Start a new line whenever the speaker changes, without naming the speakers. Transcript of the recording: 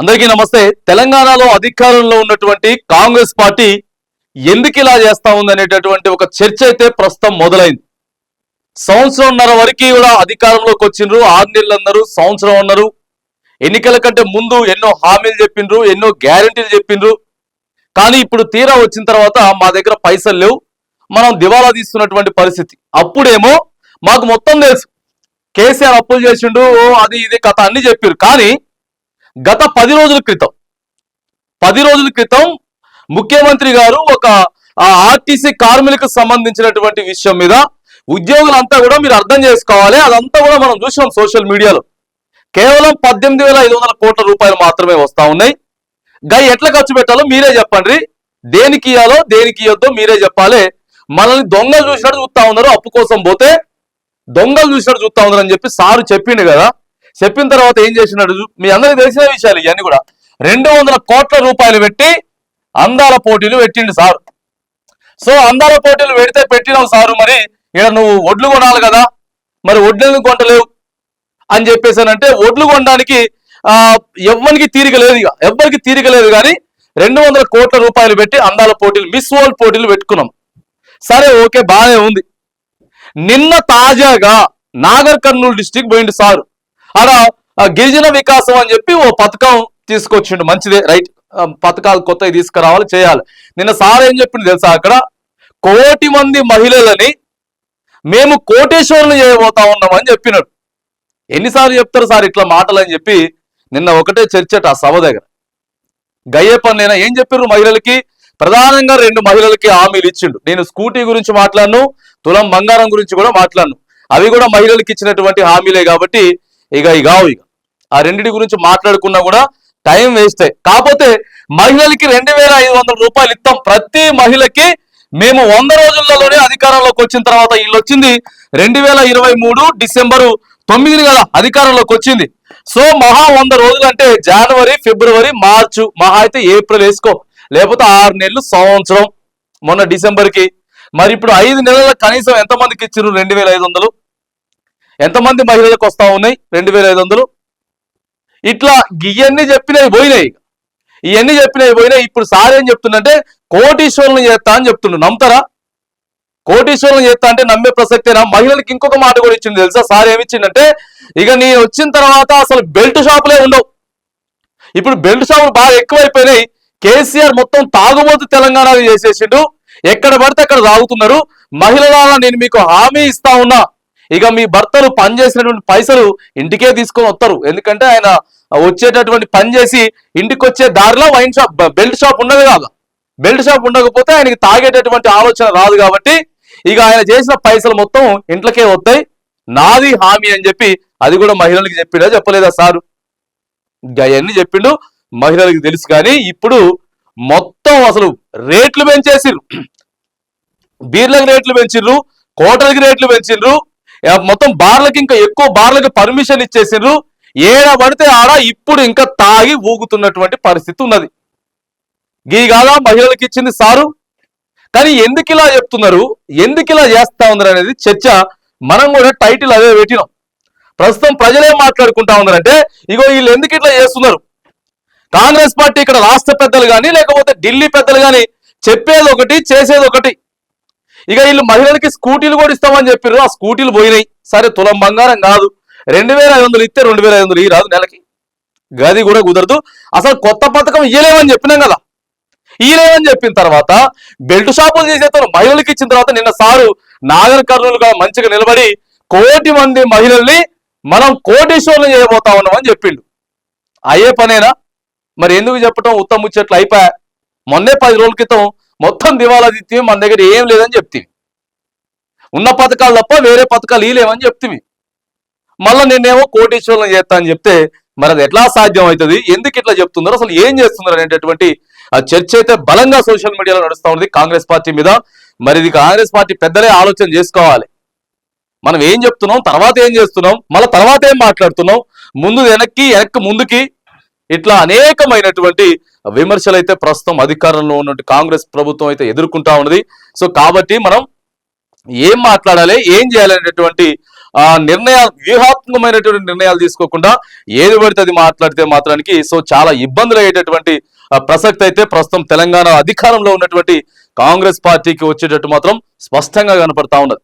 అందరికీ నమస్తే. తెలంగాణలో అధికారంలో ఉన్నటువంటి కాంగ్రెస్ పార్టీ ఎందుకు ఇలా చేస్తా ఉంది అనేటటువంటి ఒక చర్చ అయితే ప్రస్తుతం మొదలైంది. సంవత్సరంన్నర వరకు కూడా అధికారంలోకి వచ్చిండ్రు. ఆరు నెలలు అన్నారు సంవత్సరం అన్నారు. ఎన్నికల కంటే ముందు ఎన్నో హామీలు చెప్పిండ్రు ఎన్నో గ్యారంటీలు చెప్పిండ్రు. కానీ ఇప్పుడు తీరా వచ్చిన తర్వాత మా దగ్గర పైసలు లేవు. మనం దివాలా తీస్తున్నటువంటి పరిస్థితి. అప్పుడేమో మాకు మొత్తం తెలుసు. కేసీఆర్ అప్పులు చేసిండు ఓ అది ఇది కథ అన్ని చెప్పారు కానీ గత పది రోజుల క్రితం పది రోజుల క్రితం ముఖ్యమంత్రి గారు ఒక ఆర్టీసీ కార్మికులకు సంబంధించినటువంటి విషయం మీద ఉద్యోగులంతా కూడా మీరు అర్థం చేసుకోవాలి. అదంతా కూడా మనం చూసినాం సోషల్ మీడియాలో. కేవలం పద్దెనిమిది వేల ఐదు వందల కోట్ల రూపాయలు మాత్రమే వస్తా ఉన్నాయి. గై ఎట్లా ఖర్చు పెట్టాలో మీరే చెప్పండి. దేనికి ఇయ్యాలో దేనికి ఇవ్వద్దో మీరే చెప్పాలి. మనల్ని దొంగలు చూసినట్టు చూస్తా ఉన్నారు అప్పు కోసం పోతే దొంగలు చూసినట్టు చూస్తా ఉన్నారు అని చెప్పి సారు చెప్పిండు కదా. చెప్పిన తర్వాత ఏం చేసినాడు? మీ అందరికి తెలిసిన విషయాలు ఇవన్నీ కూడా. రెండు వందల కోట్ల రూపాయలు పెట్టి అందాల పోటీలు పెట్టిండు సారు. సో అందాల పోటీలు పెడితే పెట్టినావు సారు మరి ఇక్కడ నువ్వు ఒడ్లు కొనాలి కదా? మరి ఒడ్లు ఎందుకు కొంటలేవు? అని చెప్పేసానంటే ఒడ్లు కొనడానికి ఆ ఎవ్వరికి తీరిక లేదు ఇక. ఎవ్వరికి తీరిక లేదు కానీ రెండు వందల కోట్ల రూపాయలు పెట్టి అందాల పోటీలు మిస్ వరల్డ్ పోటీలు పెట్టుకున్నాం. సరే ఓకే బాగానే ఉంది. నిన్న తాజాగా నాగర్ కర్నూలు డిస్టిక్ పోయిండు సారు. ఆడ ఆ, గిరిజన వికాసం అని చెప్పి ఓ పథకం తీసుకొచ్చిండు. మంచిదే రైట్. పథకాలు కొత్తవి తీసుకురావాలి చేయాలి. నిన్న సార్ ఏం చెప్పింది తెలుసా అక్కడ? కోటి మంది మహిళలని మేము కోటేశ్వరులు చేయబోతా ఉన్నామని చెప్పినాడు. ఎన్నిసార్లు చెప్తారు సార్ ఇట్లా మాటలు అని చెప్పి? నిన్న ఒకటే చర్చట ఆ సభ దగ్గర. గయ్యే ఏం చెప్పారు మహిళలకి? ప్రధానంగా రెండు మహిళలకి హామీలు ఇచ్చిండు. నేను స్కూటీ గురించి మాట్లాడను తులం బంగారం గురించి కూడా మాట్లాడను. అవి కూడా మహిళలకు ఇచ్చినటువంటి హామీలే కాబట్టి ఇక ఇగావు ఇక. ఆ రెండింటి గురించి మాట్లాడుకున్నా కూడా టైం వేస్ట్. కాకపోతే మహిళలకి రెండు వేల ఐదు వందల రూపాయలు ఇస్తాం ప్రతి మహిళకి మేము వంద రోజులలోనే అధికారంలోకి వచ్చిన తర్వాత వీళ్ళు వచ్చింది. రెండు వేల ఇరవై మూడు డిసెంబరు తొమ్మిది కదా అధికారంలోకి వచ్చింది. సో మహా వంద రోజులు అంటే జనవరి ఫిబ్రవరి మార్చు మహా అయితే ఏప్రిల్ వేసుకో. లేకపోతే ఆరు నెలలు సంవత్సరం. మొన్న డిసెంబర్కి. మరి ఇప్పుడు ఐదు నెలల కనీసం ఎంతమందికి ఇచ్చారు రెండు వేల ఐదు వందలు? ఎంతమంది మహిళలకు వస్తా ఉన్నాయి? రెండు వేల ఐదు వందలు. ఇట్లా ఇవన్నీ చెప్పినవి పోయినాయి. ఇవన్నీ చెప్పినవి పోయినాయి. ఇప్పుడు సార్ ఏం చెప్తుండంటే కోటీశ్వరులను చేస్తా అని చెప్తుండు. నమ్ముతారా? కోటీశ్వరులను చేస్తా అంటే నమ్మే ప్రసక్తేనా? మహిళలకు ఇంకొక మాట కూడా ఇచ్చింది తెలుసా? సార్ ఏమిచ్చిందంటే ఇక నేను వచ్చిన తర్వాత అసలు బెల్ట్ షాపులే ఉండవు. ఇప్పుడు బెల్ట్ షాపులు బాగా ఎక్కువైపోయినాయి. కేసీఆర్ మొత్తం తాగుబోతు తెలంగాణలో చేసేసిండు. ఎక్కడ పడితే అక్కడ తాగుతున్నారు. మహిళల నేను మీకు హామీ ఇస్తా ఉన్నా. ఇక మీ భర్తలు పనిచేసినటువంటి పైసలు ఇంటికే తీసుకొని వస్తారు. ఎందుకంటే ఆయన వచ్చేటటువంటి పని చేసి ఇంటికి వచ్చే దారిలో వైన్ షాప్ బెల్ట్ షాప్ ఉండదు కాదు. బెల్ట్ షాప్ ఉండకపోతే ఆయనకి తాగేటటువంటి ఆలోచన రాదు కాబట్టి ఇక ఆయన చేసిన పైసలు మొత్తం ఇంట్లోకే వస్తాయి. నాది హామీ అని చెప్పి అది కూడా మహిళలకు చెప్పిండా? చెప్పలేదా సారు? ఇంకా అవన్నీ చెప్పిండు మహిళలకు తెలుసు కానీ ఇప్పుడు మొత్తం అసలు రేట్లు పెంచేసిర్రు. బీర్లకు రేట్లు పెంచిర్రు కోటలకి రేట్లు పెంచిండ్రు మొత్తం బార్లకి ఇంకా ఎక్కువ బార్లకి పర్మిషన్ ఇచ్చేసిండ్రు. ఏడ పడితే ఆడ ఇప్పుడు ఇంకా తాగి ఊగుతున్నటువంటి పరిస్థితి ఉన్నది. గీ కాదా మహిళలకు ఇచ్చింది సారు. కానీ ఎందుకు ఇలా చెప్తున్నారు? ఎందుకు ఇలా చేస్తా ఉన్నారు అనేది చర్చ మనం కూడా టైటిల్ అదే పెట్టినాం. ప్రస్తుతం ప్రజలే మాట్లాడుకుంటా ఉన్నారంటే ఇగో వీళ్ళు ఎందుకు ఇట్లా చేస్తున్నారు? కాంగ్రెస్ పార్టీ ఇక్కడ రాష్ట్ర పెద్దలు కానీ లేకపోతే ఢిల్లీ పెద్దలు కానీ చెప్పేది ఒకటి చేసేది ఒకటి. ఇక వీళ్ళు మహిళలకి స్కూటీలు కూడా ఇస్తామని చెప్పారు ఆ స్కూటీలు పోయినాయి. సరే తులం బంగారం కాదు. రెండు వేల ఐదు వందలు ఇస్తే రెండు వేల ఐదు వందలు ఈ రాదు నెలకి. గది కూడా కుదరదు. అసలు కొత్త పథకం ఇయ్యలేమని చెప్పినాం కదా. ఇయ్యలేమని చెప్పిన తర్వాత బెల్ట్ షాపులు చేసేస్తాను మహిళలకు ఇచ్చిన తర్వాత నిన్న సారు నాగర్ కర్నూలుగా మంచిగా నిలబడి కోటి మంది మహిళల్ని మనం కోటీశ్వరులు చేయబోతా ఉన్నామని చెప్పిండు. అయ్యే పనేనా? మరి ఎందుకు చెప్పటం? ఉత్తమ ముచ్చట్లు అయిపోయా? మొన్నే పది రోజుల క్రితం మొత్తం దివాలా తీస్తే మన దగ్గర ఏం లేదని చెప్తివి. ఉన్న పథకాలు తప్ప వేరే పథకాలు ఇలేమని చెప్తివి. మళ్ళీ నేనేమో కోటీశ్వరులను చేస్తా అని చెప్తే మరి అది ఎట్లా సాధ్యం అవుతుంది ఎందుకు ఇట్లా చెప్తున్నారు? అసలు ఏం చేస్తున్నారు అనేటటువంటి ఆ చర్చ అయితే బలంగా సోషల్ మీడియాలో నడుస్తూ ఉంది కాంగ్రెస్ పార్టీ మీద. మరి ఇది కాంగ్రెస్ పార్టీ పెద్దలే ఆలోచన చేసుకోవాలి. మనం ఏం చెప్తున్నాం? తర్వాత ఏం చేస్తున్నాం? మళ్ళీ తర్వాత ఏం మాట్లాడుతున్నాం? ముందు వెనక్కి వెనక్కి ముందుకి ఇట్లా అనేకమైనటువంటి విమర్శలు అయితే ప్రస్తుతం అధికారంలో ఉన్నటువంటి కాంగ్రెస్ ప్రభుత్వం అయితే ఎదుర్కొంటా ఉన్నది. సో కాబట్టి మనం ఏం మాట్లాడాలి ఏం చేయాలి అనేటువంటి ఆ నిర్ణయాలు వ్యూహాత్మకమైనటువంటి నిర్ణయాలు తీసుకోకుండా ఏది పడితే అది మాట్లాడితే మాత్రానికి సో చాలా ఇబ్బందులు అయ్యేటటువంటి ప్రసక్తి అయితే ప్రస్తుతం తెలంగాణ అధికారంలో ఉన్నటువంటి కాంగ్రెస్ పార్టీకి వచ్చేటట్టు మాత్రం స్పష్టంగా కనపడతా ఉన్నది.